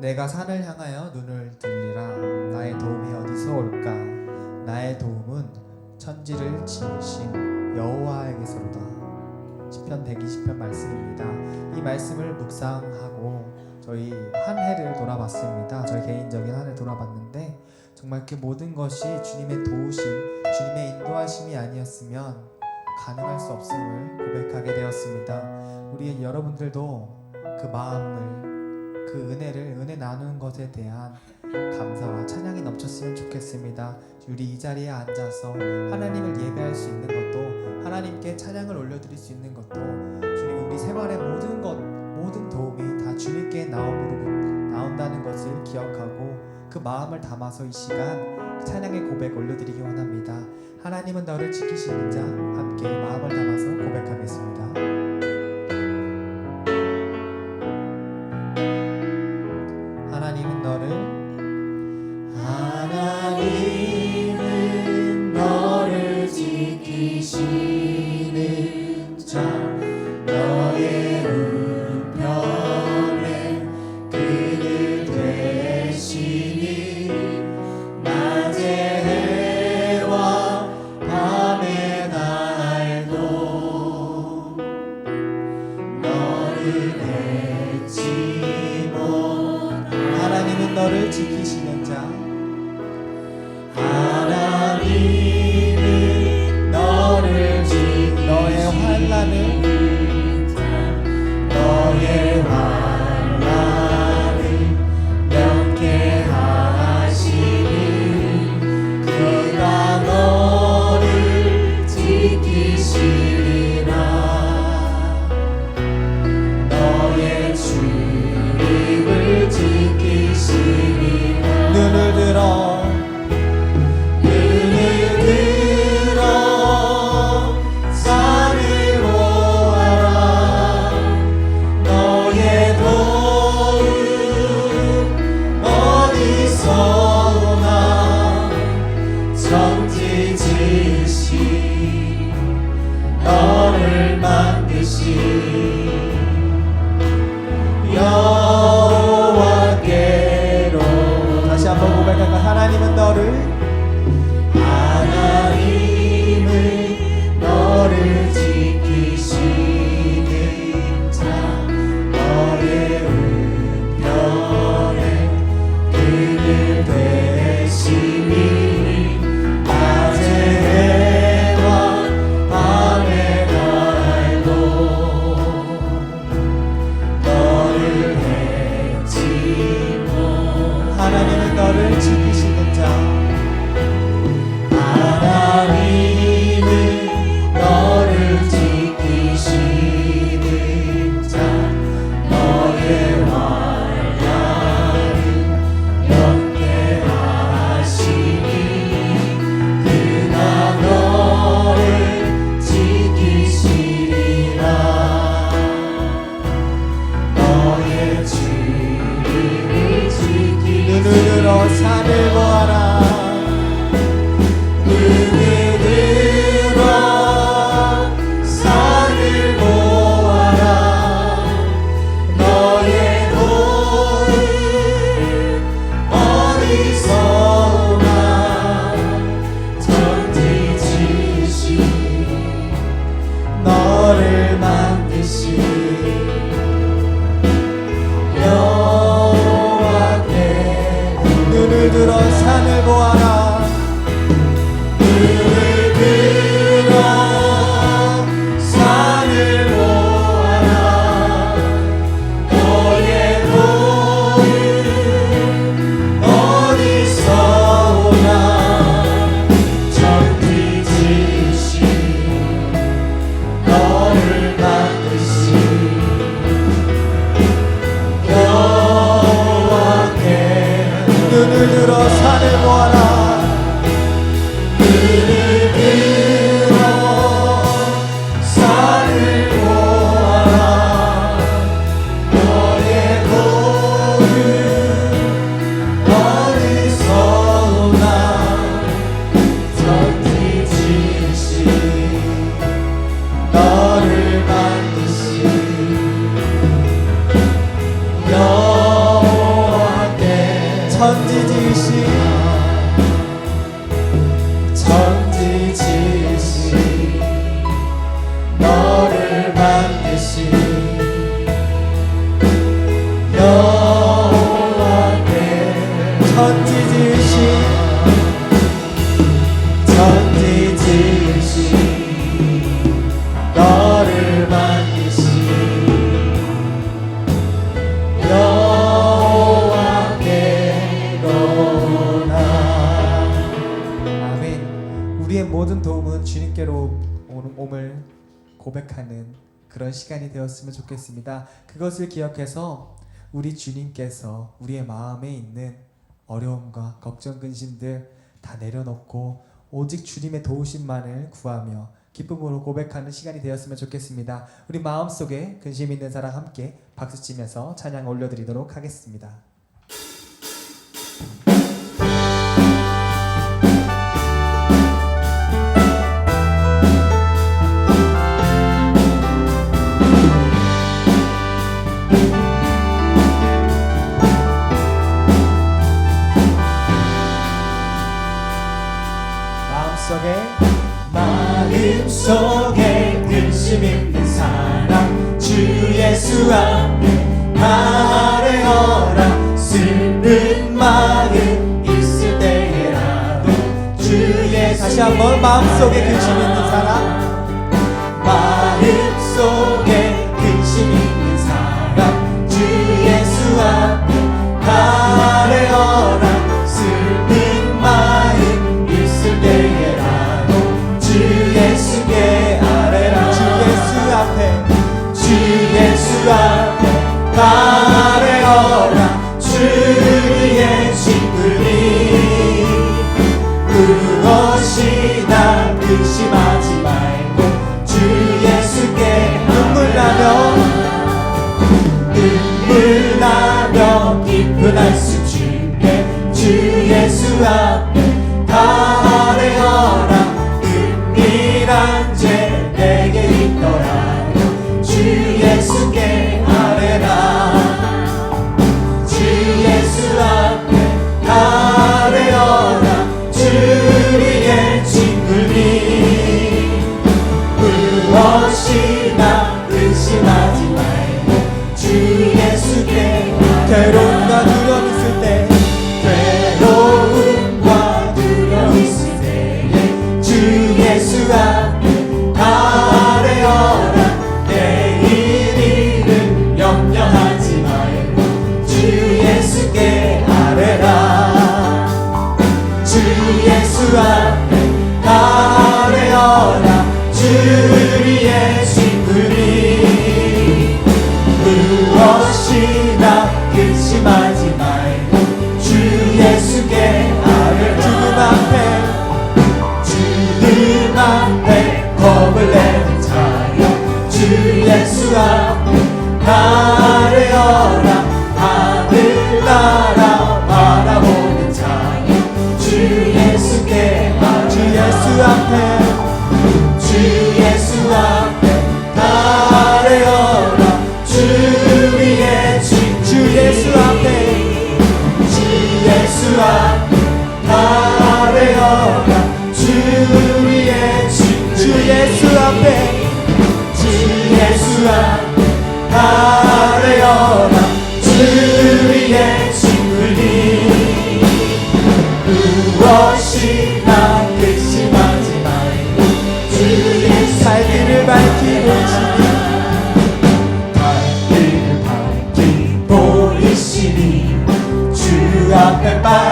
내가 산을 향하여 눈을 들리라. 나의 도움이 어디서 올까? 나의 도움은 천지를 지으신 여호와에게서로다. 시편 120편 말씀입니다. 이 말씀을 묵상하고 저희 한 해를 돌아봤습니다. 저희 개인적인 한 해 돌아봤는데 정말 그 모든 것이 주님의 도우심 주님의 인도하심이 아니었으면 가능할 수 없음을 고백하게 되었습니다. 우리 여러분들도 그 마음을 그 은혜를 은혜 나누는 것에 대한 감사와 찬양이 넘쳤으면 좋겠습니다. 우리 이 자리에 앉아서 하나님을 예배할 수 있는 것도 하나님께 찬양을 올려드릴 수 있는 것도 주님 우리 생활의 모든 것 모든 도움이 다 주님께 나옴으로 나온다는 것을 기억하고 그 마음을 담아서 이 시간 찬양의 고백 올려드리기 원합니다. 하나님은 너를 지키시는 자 함께 마음을 담아서 고백하겠습니다. 너를 지키시는 자. 하나님은 너를 지키 너의 환란을 생각하는 그런 시간이 되었으면 좋겠습니다. 그것을 기억해서 우리 주님께서 우리의 마음에 있는 어려움과 걱정, 근심들 다 내려놓고 오직 주님의 도우심만을 구하며 기쁨으로 고백하는 시간이 되었으면 좋겠습니다. 우리 마음속에 근심 있는 사람 함께 박수치면서 찬양 올려드리도록 하겠습니다. 속의 계신 나며 깊은 알 수. quiero aproximar. Bye.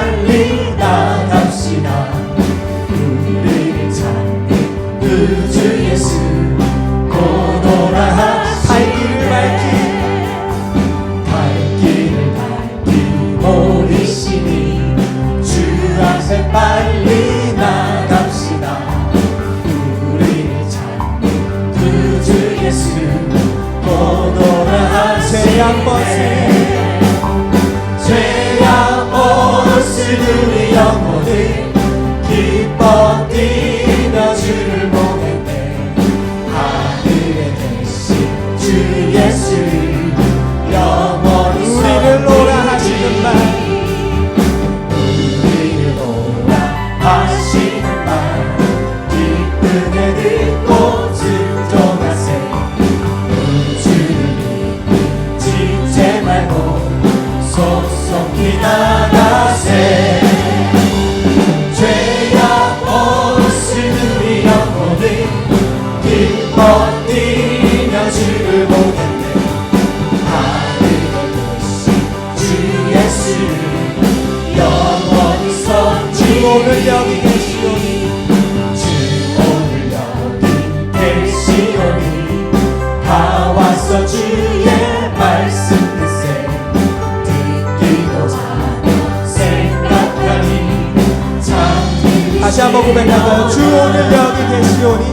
참 다시 한번 고백하자 주 오늘 여기 계시오니.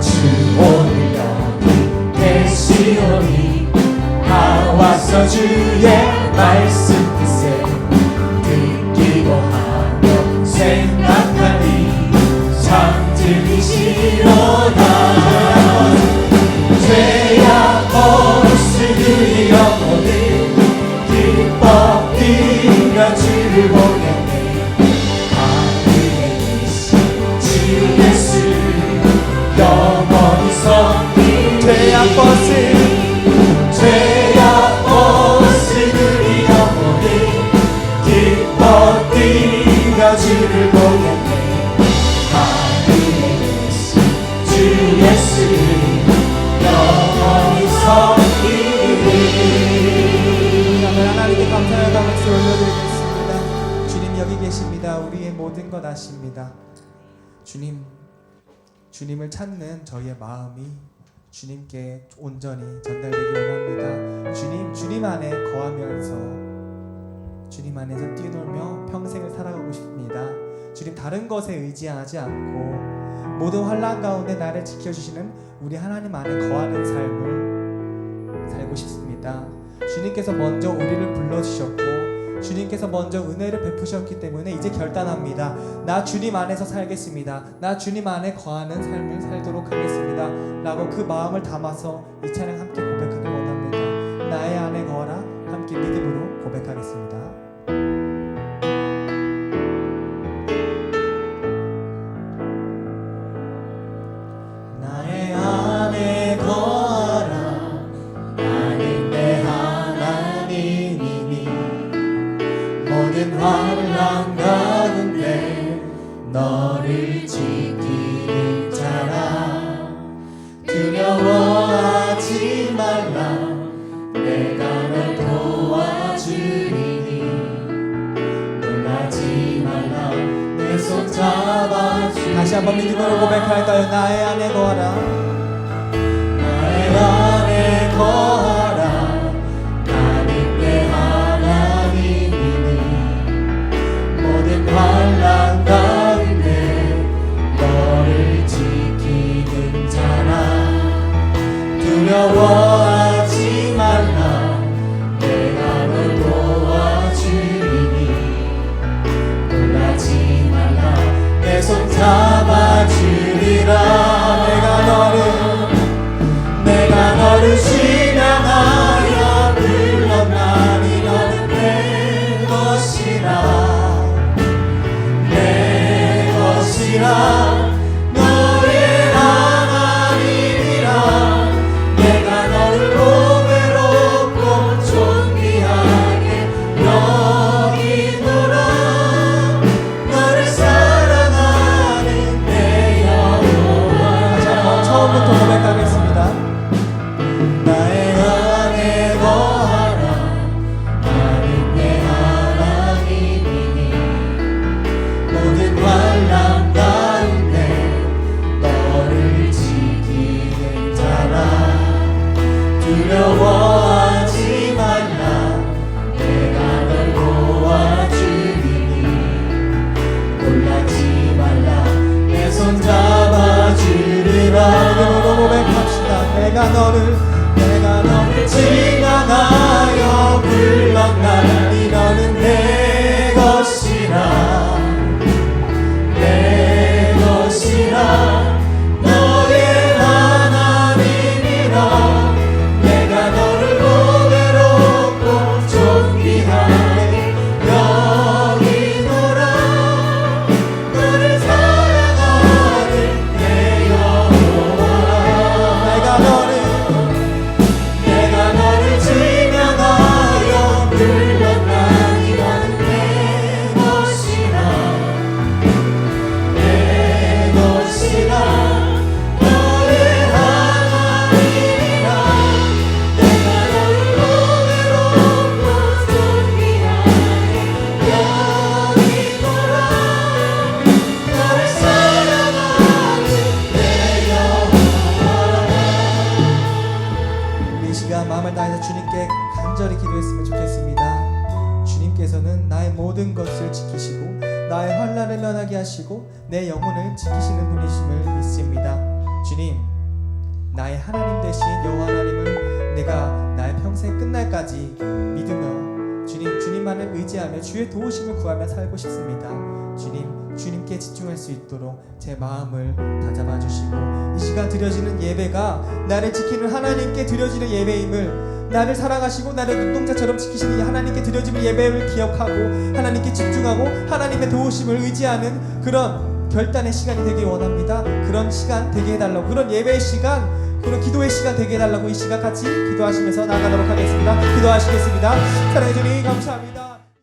주 오늘 여기 계시오니. 다 와서 주의 말씀 듣세 듣기도 하며 생각하니 참 들리시로다 주님 주님을 찾는 저희의 마음이 주님께 온전히 전달되기 원합니다 주님 주님 안에 거하면서 주님 안에서 뛰놀며 평생을 살아가고 싶습니다 주님 다른 것에 의지하지 않고 모든 환란 가운데 나를 지켜주시는 우리 하나님 안에 거하는 삶을 살고 싶습니다. 주님께서 먼저 우리를 불러주셨고 주님께서 먼저 은혜를 베푸셨기 때문에 이제 결단합니다. 나 주님 안에서 살겠습니다. 나 주님 안에 거하는 삶을 살도록 하겠습니다. 라고 그 마음을 담아서 이 찬양 함께 고백하기 원합니다. 나의 안에 거하라 함께 믿음으로 고백하겠습니다. 다시 한번 믿음으로 고백할까요? 나의 안에 거하라. 나의 안에 거하라 나는 내 하나님이니 모든 환란 가운데 너를 지키는 자라 두려워 지키시는 분이심을 믿습니다. 주님, 나의 하나님 대신 여호와 하나님을 내가 나의 평생 끝날까지 믿으며 주님 주님만을 의지하며 주의 도우심을 구하며 살고 싶습니다. 주님 주님께 집중할 수 있도록 제 마음을 다잡아 주시고 이 시간 드려지는 예배가 나를 지키는 하나님께 드려지는 예배임을 나를 사랑하시고 나를 눈동자처럼 지키시는 이 하나님께 드려지는 예배를 기억하고 하나님께 집중하고 하나님의 도우심을 의지하는 그런 결단의 시간이 되길 원합니다. 그런 시간 되게 해달라고 그런 예배의 시간 그런 기도의 시간 되게 해달라고 이 시간 같이 기도하시면서 나가도록 하겠습니다. 기도하시겠습니다. 사랑해 주님 감사합니다.